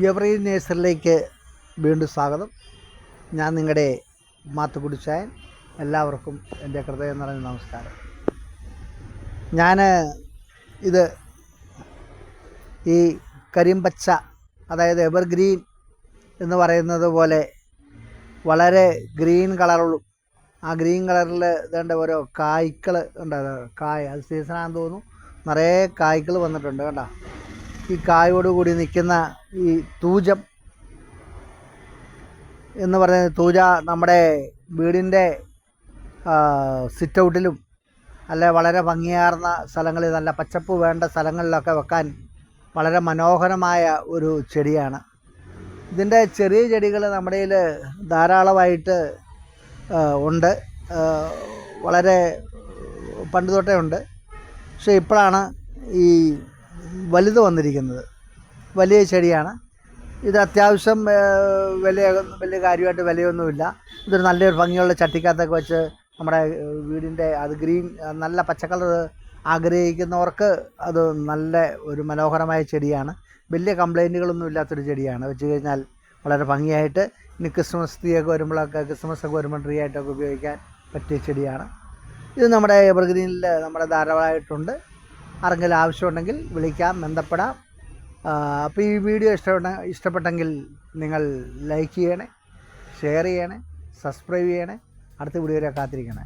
Every നേഴ്സറിലേക്ക് വീണ്ടും സ്വാഗതം. ഞാൻ നിങ്ങളുടെ മാത്തുകുടിച്ചായൻ എല്ലാവർക്കും എന്റെ ഹൃദയം നിറഞ്ഞ നമസ്കാരം. ഞാൻ ഇത് ഈ കരിമ്പച്ച അതായത് എവർഗ്രീൻ എന്ന് പറയുന്നത് പോലെ വളരെ ഗ്രീൻ കളറുള്ളൂ ആ ഗ്രീൻ കളറിൽ ഇതേണ്ട ഓരോ കായ്ക്കൾ ഉണ്ട് കായ അത് സീസണാന്ന് തോന്നുന്നു. നിറയെ കായ്ക്കൾ വന്നിട്ടുണ്ട് കേട്ടോ ഈ കായോട് കൂടി നിൽക്കുന്ന ഈ തൂജം എന്ന് പറയുന്നത് തൂജ നമ്മുടെ വീടിന്റെ സിറ്റ് ഔട്ടിലും അല്ലെ വളരെ ഭംഗിയാർന്ന സ്ഥലങ്ങളിൽ നല്ല പച്ചപ്പ് വേണ്ട സ്ഥലങ്ങളിലൊക്കെ വെക്കാൻ വളരെ മനോഹരമായ ഒരു ചെടിയാണ്. ഇതിന്റെ ചെറിയ ചെടികൾ നമ്മുടെ കയ്യിൽ ധാരാളമായിട്ട് ഉണ്ട്. വളരെ പണ്ട് തൊട്ടേ ഉണ്ട്. പക്ഷേ ഇപ്പോഴാണ് ഈ വലുത് വന്നിരിക്കുന്നത്. വലിയ ചെടിയാണ്. ഇത് അത്യാവശ്യം വില വലിയ കാര്യമായിട്ട് വിലയൊന്നുമില്ല. ഇതൊരു നല്ലൊരു ഭംഗിയുള്ള ചട്ടിക്കകത്തൊക്കെ വെച്ച് നമ്മുടെ വീടിന്റെ അത് ഗ്രീൻ നല്ല പച്ചക്കളർ ആഗ്രഹിക്കുന്നവർക്ക് അത് നല്ല ഒരു മനോഹരമായ ചെടിയാണ്. വലിയ കംപ്ലൈന്റുകളൊന്നും ഇല്ലാത്തൊരു ചെടിയാണ്. വെച്ച് കഴിഞ്ഞാൽ വളരെ ഭംഗിയായിട്ട് ഇനി ക്രിസ്മസ് ട്രീ ഒക്കെ വരുമ്പോഴൊക്കെ ക്രിസ്മസ് ഒക്കെ വരുമ്പോൾ ട്രീ ആയിട്ടൊക്കെ ഉപയോഗിക്കാൻ പറ്റിയ ചെടിയാണ്. ഇത് നമ്മുടെ എവർഗ്രീനിൽ നമ്മുടെ ധാരാളമായിട്ടുണ്ട്. ആരെങ്കിലും ആവശ്യമുണ്ടെങ്കിൽ വിളിക്കാം ബന്ധപ്പെടാം. അപ്പോൾ ഈ വീഡിയോ ഇഷ്ടപ്പെട്ട ഇഷ്ടപ്പെട്ടെങ്കിൽ നിങ്ങൾ ലൈക്ക് ചെയ്യണേ ഷെയർ ചെയ്യണേ സബ്സ്ക്രൈബ് ചെയ്യണേ. അടുത്ത വീഡിയോ വരെ കാത്തിരിക്കണേ.